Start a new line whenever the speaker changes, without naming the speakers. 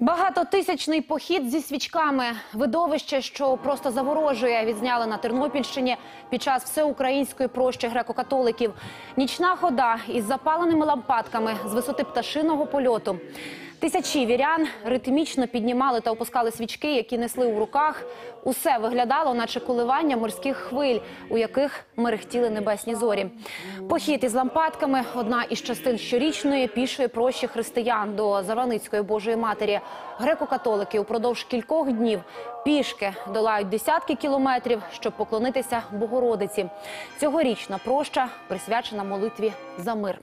Багатотисячний похід зі свічками видовище, що просто заворожує, відзняли на Тернопільщині під час всеукраїнської прощі греко-католиків. Нічна хода із запаленими лампадками з висоти пташиного польоту. Тисячі вірян ритмічно піднімали та опускали свічки, які несли у руках. Усе виглядало, наче коливання морських хвиль, у яких мерехтіли небесні зорі. Похід із лампадками одна із частин щорічної пішої прощі християн до Заваницької Божої Матері. Греко-католики упродовж кількох днів пішки долають десятки кілометрів, щоб поклонитися Богородиці. Цьогорічна проща присвячена молитві за мир.